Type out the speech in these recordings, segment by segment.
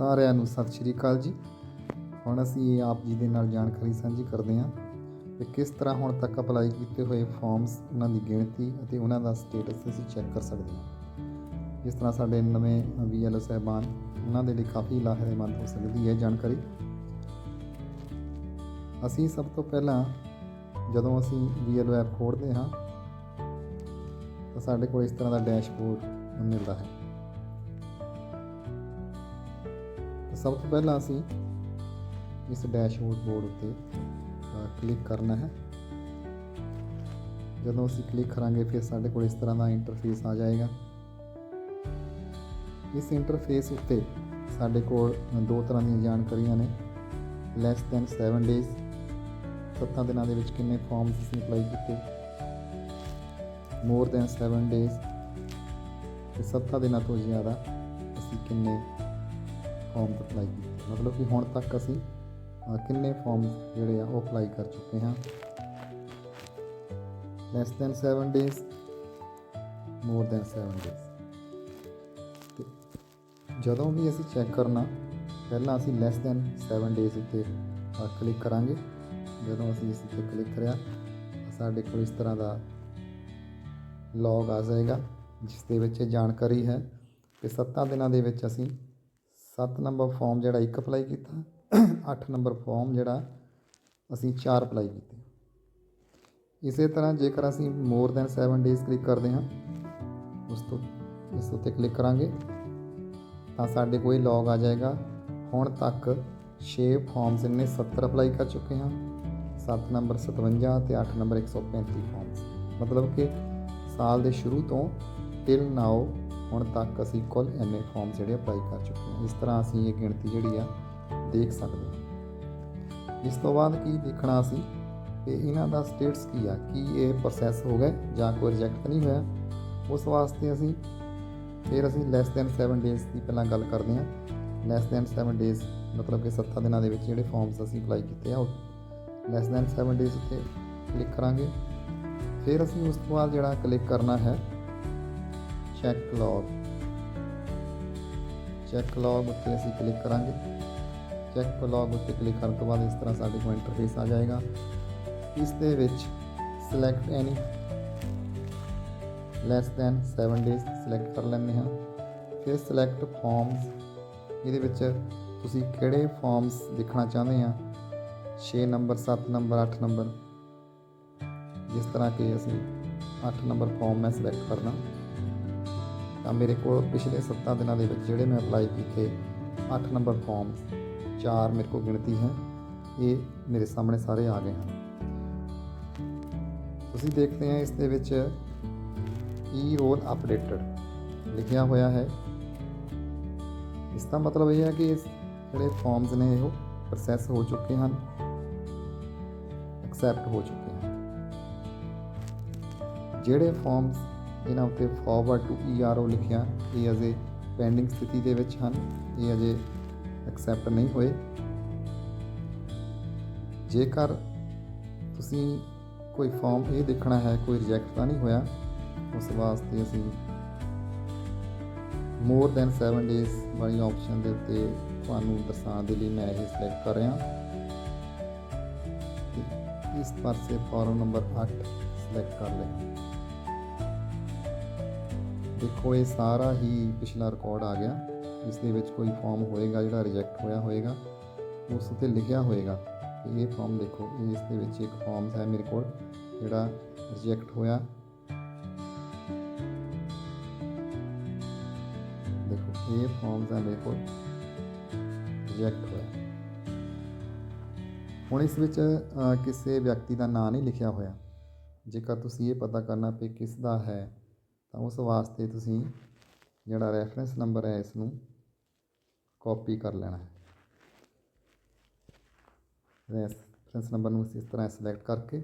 ਸਾਰਿਆਂ ਨੂੰ ਸਤਿ ਸ਼੍ਰੀ ਅਕਾਲ ਜੀ। ਹੁਣ ਅਸੀਂ ਆਪ ਜੀ ਦੇ ਨਾਲ ਜਾਣਕਾਰੀ ਸਾਂਝੀ ਕਰਦੇ ਹਾਂ ਕਿ ਕਿਸ ਤਰ੍ਹਾਂ ਹੁਣ ਤੱਕ ਅਪਲਾਈ ਕੀਤੇ ਹੋਏ ਫਾਰਮਸ ਉਹਨਾਂ ਦੀ ਗਿਣਤੀ ਅਤੇ ਉਹਨਾਂ ਦਾ ਸਟੇਟਸ ਅਸੀਂ ਚੈੱਕ ਕਰ ਸਕਦੇ ਹਾਂ। ਜਿਸ ਤਰ੍ਹਾਂ ਸਾਡੇ ਨਵੇਂ ਵੀਐਲਓ ਸਹਿਬਾਨ, ਉਹਨਾਂ ਦੇ ਲਈ ਕਾਫੀ ਲਾਹੇਵੰਦ ਹੋ ਸਕਦੀ ਹੈ ਜਾਣਕਾਰੀ। ਅਸੀਂ ਸਭ ਤੋਂ ਪਹਿਲਾਂ ਜਦੋਂ ਅਸੀਂ ਵੀਐਲਓ ਐਪ ਖੋਲ੍ਹਦੇ ਹਾਂ ਤਾਂ ਸਾਡੇ ਕੋਲ ਇਸ ਤਰ੍ਹਾਂ ਦਾ ਡੈਸ਼ਬੋਰਡ ਮਿਲਦਾ ਹੈ। ਸਭ ਤੋਂ ਪਹਿਲਾਂ ਅਸੀਂ ਇਸ ਡੈਸ਼ਬੋਰਡ ਬੋਰਡ ਉੱਤੇ ਕਲਿੱਕ ਕਰਨਾ ਹੈ। ਜਦੋਂ ਅਸੀਂ ਕਲਿੱਕ ਕਰਾਂਗੇ, ਫਿਰ ਸਾਡੇ ਕੋਲ ਇਸ ਤਰ੍ਹਾਂ ਦਾ ਇੰਟਰਫੇਸ ਆ ਜਾਏਗਾ। ਇਸ ਇੰਟਰਫੇਸ ਉੱਤੇ ਸਾਡੇ ਕੋਲ ਦੋ ਤਰ੍ਹਾਂ ਦੀਆਂ ਜਾਣਕਾਰੀਆਂ ਨੇ। ਲੈਸ ਦੈਨ 7 ਡੇਜ਼ ਸੱਤਾਂ ਦਿਨਾਂ ਦੇ ਵਿੱਚ ਕਿੰਨੇ ਫਾਰਮਸ ਅਸੀਂ ਅਪਲਾਈ ਕੀਤੇ। ਮੋਰ ਦੈਨ 7 ਡੇਜ਼ ਤੇ ਸੱਤਾਂ ਦਿਨਾਂ ਤੋਂ ਜ਼ਿਆਦਾ ਅਸੀਂ ਕਿੰਨੇ ਫਾਰਮ ਅਪਲਾਈ ਕੀਤੇ। ਮਤਲਬ ਕਿ ਹੁਣ ਤੱਕ ਅਸੀਂ ਕਿੰਨੇ ਫਾਰਮ ਜਿਹੜੇ ਆ ਉਹ ਅਪਲਾਈ ਕਰ ਚੁੱਕੇ ਹਾਂ। Less than 7 days more than 7 days ਜਦੋਂ ਵੀ ਅਸੀਂ ਚੈੱਕ ਕਰਨਾ, ਪਹਿਲਾਂ ਅਸੀਂ ਲੈਸ ਦੈਨ 7 ਡੇਜ਼ ਉੱਤੇ ਕਲਿੱਕ ਕਰਾਂਗੇ। ਜਦੋਂ ਅਸੀਂ ਇਸ ਉੱਤੇ ਕਲਿੱਕ ਕਰਿਆ, ਸਾਡੇ ਕੋਲ ਇਸ ਤਰ੍ਹਾਂ ਦਾ ਲੌਗ ਆ ਜਾਏਗਾ, ਜਿਸ ਦੇ ਵਿੱਚ ਇਹ ਜਾਣਕਾਰੀ ਹੈ ਕਿ 7 ਦਿਨਾਂ ਦੇ ਵਿੱਚ ਅਸੀਂ 7 ਨੰਬਰ ਫਾਰਮ ਜਿਹੜਾ ਇੱਕ ਅਪਲਾਈ ਕੀਤਾ 8 ਨੰਬਰ ਫਾਰਮ ਜਿਹੜਾ ਅਸੀਂ 4 ਅਪਲਾਈ ਕੀਤੇ। ਇਸੇ ਤਰ੍ਹਾਂ ਜੇਕਰ ਅਸੀਂ ਮੋਰ ਦੈਨ 7 ਡੇਜ਼ ਕਲਿੱਕ ਕਰਦੇ ਹਾਂ, ਉਸ ਤੋਂ, ਇਸ ਉੱਤੇ ਕਲਿੱਕ ਕਰਾਂਗੇ, ਤਾਂ ਸਾਡੇ ਕੋਈ ਲੌਗ ਆ ਜਾਏਗਾ। ਹੁਣ ਤੱਕ 6 ਫਾਰਮਸ ਇਹਨੇ 70 ਅਪਲਾਈ ਕਰ ਚੁੱਕੇ ਹਾਂ। 7 ਨੰਬਰ 57 ਤੇ 8 ਨੰਬਰ 135 ਫਾਰਮਸ ਮਤਲਬ ਕਿ ਸਾਲ ਦੇ ਸ਼ੁਰੂ ਤੋਂ ਟਿਲ ਨਾਓ ਹੁਣ ਤੱਕ ਅਸੀਂ ਕੁੱਲ ਐਨੇ ਫਾਰਮ ਜਿਹੜੇ ਅਪਲਾਈ ਕਰ ਚੁੱਕੇ ਹਾਂ, ਇਸ ਤਰ੍ਹਾਂ ਅਸੀਂ ਇਹ ਗਿਣਤੀ ਜਿਹੜੀ ਆ ਦੇਖ ਸਕਦੇ ਹਾਂ। ਇਸ ਤੋਂ ਬਾਅਦ ਕੀ ਦੇਖਣਾ ਅਸੀਂ ਕਿ ਇਹਨਾਂ ਦਾ ਸਟੇਟਸ ਕੀ ਆ, ਕੀ ਇਹ ਪ੍ਰੋਸੈਸ ਹੋ ਗਿਆ ਜਾਂ ਕੋਈ ਰਿਜੈਕਟ ਨਹੀਂ ਹੋਇਆ? ਉਸ ਵਾਸਤੇ ਅਸੀਂ ਫਿਰ ਅਸੀਂ ਲੈਸ ਦੈਨ 7 ਡੇਜ਼ ਦੀ ਪਹਿਲਾਂ ਗੱਲ ਕਰਦੇ ਹਾਂ। ਲੈਸ ਦੈਨ 7 ਡੇਜ਼ ਮਤਲਬ ਕਿ 7 ਦਿਨਾਂ ਦੇ ਵਿੱਚ ਜਿਹੜੇ ਫਾਰਮਸ ਅਸੀਂ ਅਪਲਾਈ ਕੀਤੇ ਆ, ਉਹ ਲੈਸ ਦੈਨ 7 ਡੇਜ਼ ਉੱਤੇ ਕਲਿੱਕ ਕਰਾਂਗੇ। ਫਿਰ ਅਸੀਂ ਉਸ ਤੋਂ ਬਾਅਦ ਜਿਹੜਾ ਕਲਿੱਕ ਕਰਨਾ ਹੈ ਚੈੱਕ ਲੌਗ ਚੈੱਕ ਲੌਗ ਉੱਤੇ ਅਸੀਂ ਕਲਿੱਕ ਕਰਾਂਗੇ। ਚੈੱਕ ਲੌਗ ਉੱਤੇ ਕਲਿੱਕ ਕਰਨ ਤੋਂ ਬਾਅਦ ਇਸ ਤਰ੍ਹਾਂ ਸਾਡੇ ਕੋਲ ਇੰਟਰਫੇਸ ਆ ਜਾਏਗਾ। ਇਸ ਦੇ ਵਿੱਚ select any less than 7 days select ਕਰ ਲੈਂਦੇ ਹਾਂ। ਫਿਰ ਸਿਲੈਕਟ ਫਾਰਮਸ ਇਹਦੇ ਵਿੱਚ ਤੁਸੀਂ ਕਿਹੜੇ ਫਾਰਮਸ ਦੇਖਣਾ ਚਾਹੁੰਦੇ ਆ 6 ਨੰਬਰ 7 ਨੰਬਰ 8 ਨੰਬਰ ਜਿਸ ਤਰ੍ਹਾਂ ਕਿ ਅਸੀਂ 8 ਨੰਬਰ ਫਾਰਮ ਮੈਂ ਸਿਲੈਕਟ ਕਰਨਾ। ਤਾਂ ਮੇਰੇ ਕੋਲ ਪਿਛਲੇ 7 ਦਿਨਾਂ ਦੇ ਵਿੱਚ ਜਿਹੜੇ ਮੈਂ ਅਪਲਾਈ ਕੀਤੇ 8 ਨੰਬਰ ਫਾਰਮ 4 ਮੇਰੇ ਕੋਲ ਗਿਣਤੀ ਹੈ, ਇਹ ਮੇਰੇ ਸਾਹਮਣੇ ਸਾਰੇ ਆ ਗਏ ਹਨ। ਤੁਸੀਂ ਦੇਖਦੇ ਆ ਇਸ ਦੇ ਵਿੱਚ ਈ ਰੋਲ ਅਪਡੇਟਡ ਲਿਖਿਆ ਹੋਇਆ ਹੈ। ਇਸ ਦਾ ਮਤਲਬ ਇਹ ਹੈ ਕਿ ਇਸ ਜਿਹੜੇ ਫਾਰਮਸ ਨੇ ਇਹ ਪ੍ਰੋਸੈਸ ਹੋ ਚੁੱਕੇ ਹਨ ਐਕਸੈਪਟ ਹੋ ਚੁੱਕੇ ਹਨ। ਜਿਹੜੇ ਫਾਰਮਸ ਇਹਨਾਂ ਉੱਤੇ ਫਾਰਵਰਡ ਟੂ ਈਆਰਓ ਲਿਖਿਆ, ਇਹ ਅਜੇ ਪੈਂਡਿੰਗ ਸਥਿਤੀ ਦੇ ਵਿੱਚ ਹਨ, ਇਹ ਅਜੇ ਐਕਸੈਪਟ ਨਹੀਂ ਹੋਏ। ਜੇਕਰ ਤੁਸੀਂ ਕੋਈ ਫਾਰਮ ਇਹ ਦੇਖਣਾ ਹੈ, ਕੋਈ ਰਿਜੈਕਟ ਤਾਂ ਨਹੀਂ ਹੋਇਆ, ਉਸ ਵਾਸਤੇ ਅਸੀਂ ਮੋਰ ਦੈਨ 7 ਡੇਜ਼ ਵਾਲੀ ਆਪਸ਼ਨ ਦੇ ਉੱਤੇ ਤੁਹਾਨੂੰ ਦਰਸਾਉਣ ਦੇ ਲਈ ਮੈਂ ਇਹ ਸਿਲੈਕਟ ਕਰ ਰਿਹਾ। ਤੇ ਇਸ ਪਾਸੇ ਫਾਰਮ ਨੰਬਰ 8 ਸਿਲੈਕਟ ਕਰ ਲਿਆ। ਦੇਖੋ, ਇਹ ਸਾਰਾ ਹੀ ਪਿਛਲਾ ਰਿਕਾਰਡ ਆ ਗਿਆ। ਇਸ ਦੇ ਵਿੱਚ ਕੋਈ ਫਾਰਮ ਹੋਏਗਾ ਜਿਹੜਾ ਰਿਜੈਕਟ ਹੋਇਆ ਹੋਏਗਾ, ਉਸ ਉੱਤੇ ਲਿਖਿਆ ਹੋਏਗਾ। ਇਹ ਫਾਰਮ ਦੇਖੋ, ਇਸ ਦੇ ਵਿੱਚ ਇੱਕ ਫਾਰਮ ਹੈ ਮੇਰੇ ਕੋਲ, ਜਿਹੜਾ ਰਿਜੈਕਟ ਹੋਇਆ। ਦੇਖੋ, ਇਹ ਫਾਰਮਸ ਹੈ ਮੇਰੇ ਕੋਲ ਰਿਜੈਕਟ ਹੋਇਆ। ਹੁਣ ਇਸ ਵਿੱਚ ਕਿਸੇ ਵਿਅਕਤੀ ਦਾ ਨਾਂ ਨਹੀਂ ਲਿਖਿਆ ਹੋਇਆ। ਜੇਕਰ ਤੁਸੀਂ ਇਹ ਪਤਾ ਕਰਨਾ ਪਏ ਕਿਸ ਦਾ ਹੈ ਤਾਂ ਉਸ ਵਾਸਤੇ ਤੁਸੀਂ ਜਿਹੜਾ ਰੈਫਰੈਂਸ ਨੰਬਰ ਹੈ ਇਸ ਨੂੰ ਕਾਪੀ ਕਰ ਲੈਣਾ ਹੈ। ਰੈਫਰੈਂਸ ਨੰਬਰ ਨੂੰ ਅਸੀਂ ਇਸ ਤਰ੍ਹਾਂ ਸਿਲੈਕਟ ਕਰਕੇ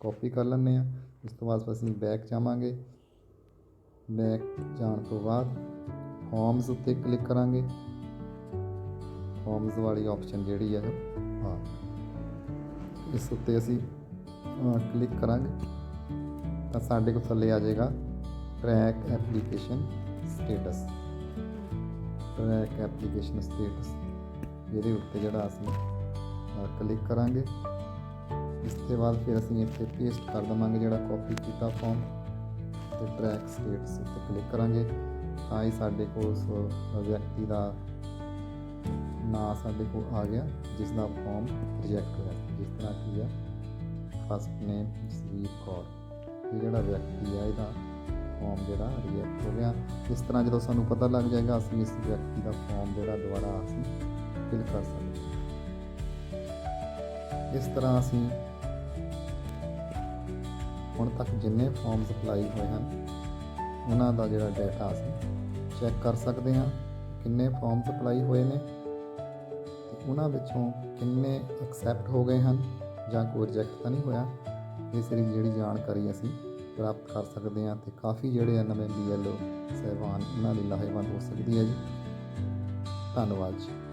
ਕਾਪੀ ਕਰ ਲੈਂਦੇ ਆ ਉਸ ਤੋਂ ਬਾਅਦ ਅਸੀਂ ਬੈਕ ਜਾਵਾਂਗੇ। ਬੈਕ ਜਾਣ ਤੋਂ ਬਾਅਦ ਫਾਰਮਸ ਉੱਤੇ ਕਲਿੱਕ ਕਰਾਂਗੇ। ਫਾਰਮਸ ਵਾਲੀ ਆਪਸ਼ਨ ਜਿਹੜੀ ਹੈ ਹਾਂ ਇਸ ਉੱਤੇ ਅਸੀਂ ਕਲਿੱਕ ਕਰਾਂਗੇ। ਤਾਂ ਸਾਡੇ ਕੋਲ ਥੱਲੇ ਆ ਜਾਏਗਾ track application status track application status ਇਹਦੇ ਉੱਤੇ ਜਿਹੜਾ ਅਸੀਂ ਕਲਿੱਕ ਕਰਾਂਗੇ। ਇਸ ਤੋਂ ਬਾਅਦ ਫਿਰ ਅਸੀਂ ਇੱਥੇ ਪੇਸਟ ਕਰ ਦਵਾਂਗੇ ਜਿਹੜਾ ਕਾਪੀ ਕੀਤਾ ਫਾਰਮ ਤੇ ਟਰੈਕ ਸਟੇਟਸ ਉੱਤੇ ਕਲਿੱਕ ਕਰਾਂਗੇ। ਤਾਂ ਹੀ ਸਾਡੇ ਕੋਲ ਉਸ ਵਿਅਕਤੀ ਦਾ ਨਾਂ ਸਾਡੇ ਕੋਲ ਆ ਗਿਆ ਜਿਸ ਦਾ ਫਾਰਮ ਰਿਜੈਕਟ ਹੋਇਆ। ਜਿਸ ਤਰ੍ਹਾਂ ਕੀ ਆ? ਫਸਟ ਨੇਮ ਜਸਵੀਰ ਕੌਰ ਇਹ ਜਿਹੜਾ ਵਿਅਕਤੀ ਆ, ਇਹਦਾ ਫਾਰਮ ਜਿਹੜਾ ਰਿਜੈਕਟ ਹੋ ਗਿਆ। ਇਸ ਤਰ੍ਹਾਂ ਜਦੋਂ ਸਾਨੂੰ ਪਤਾ ਲੱਗ ਜਾਏਗਾ, ਅਸੀਂ ਇਸ ਵਿਅਕਤੀ ਦਾ ਫਾਰਮ ਜਿਹੜਾ ਦੁਬਾਰਾ ਅਸੀਂ ਫਿਲ ਕਰ ਸਕਦੇ ਇਸ ਤਰ੍ਹਾਂ ਅਸੀਂ ਹੁਣ ਤੱਕ ਜਿੰਨੇ ਫਾਰਮਸ ਅਪਲਾਈ ਹੋਏ ਹਨ, ਉਹਨਾਂ ਦਾ ਜਿਹੜਾ ਡਾਟਾ ਅਸੀਂ ਚੈੱਕ ਕਰ ਸਕਦੇ ਹਾਂ, ਕਿੰਨੇ ਫਾਰਮਸ ਅਪਲਾਈ ਹੋਏ ਨੇ ਉਹਨਾਂ ਵਿੱਚੋਂ ਕਿੰਨੇ ਐਕਸੈਪਟ ਹੋ ਗਏ ਹਨ ਜਾਂ ਕੋਈ ਰਿਜੈਕਟ ਤਾਂ ਨਹੀਂ ਹੋਇਆ। ਇਹ ਸਾਰੀ ਜਿਹੜੀ ਜਾਣਕਾਰੀ ਅਸੀਂ ਪ੍ਰਾਪਤ ਕਰ ਸਕਦੇ ਹਾਂ ਤੇ ਕਾਫੀ ਜਿਹੜੇ ਆ ਨਵੇਂ ਬੀਐਲਓ ਸਹਿਬਾਨ, ਉਹਨਾਂ ਲਈ ਲਾਹੇਵੰਦ ਹੋ ਸਕਦੀ ਹੈ ਜੀ। ਧੰਨਵਾਦ ਜੀ।